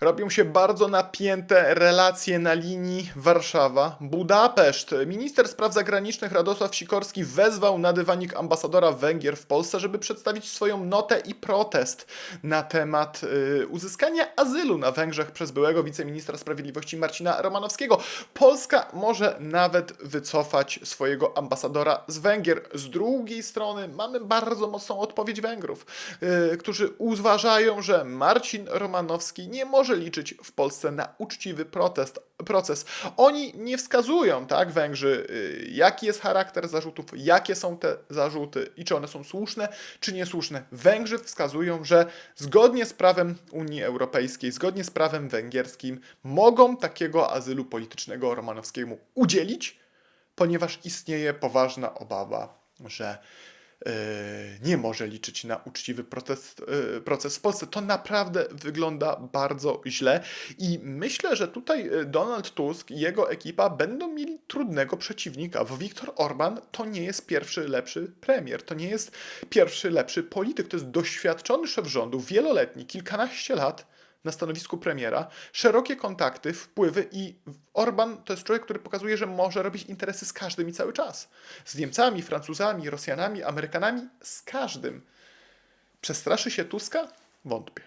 Robią się bardzo napięte relacje na linii Warszawa-Budapeszt. Minister spraw zagranicznych Radosław Sikorski wezwał na dywanik ambasadora Węgier w Polsce, żeby przedstawić swoją notę i protest na temat y, uzyskania azylu na Węgrzech przez byłego wiceministra sprawiedliwości Marcina Romanowskiego. Polska może nawet wycofać swojego ambasadora z Węgier. Z drugiej strony mamy bardzo mocną odpowiedź Węgrów, y, którzy uważają, że Marcin Romanowski nie może liczyć w Polsce na uczciwy protest, proces. Oni nie wskazują, tak, Węgrzy, y, jaki jest charakter zarzutów, jakie są te zarzuty i czy one są słuszne, czy niesłuszne. Węgrzy wskazują, że zgodnie z prawem Unii Europejskiej, zgodnie z prawem węgierskim, mogą takiego azylu politycznego Romanowskiemu udzielić, ponieważ istnieje poważna obawa, że nie może liczyć na uczciwy protest, yy, proces w Polsce. To naprawdę wygląda bardzo źle i myślę, że tutaj yy, Donald Tusk i jego ekipa będą mieli trudnego przeciwnika, bo Viktor Orban to nie jest pierwszy lepszy premier, to nie jest pierwszy lepszy polityk, to jest doświadczony szef rządu, wieloletni, kilkanaście lat na stanowisku premiera, szerokie kontakty, wpływy i Orban to jest człowiek, który pokazuje, że może robić interesy z każdym i cały czas. Z Niemcami, Francuzami, Rosjanami, Amerykanami, z każdym. Przestraszy się Tuska? Wątpię.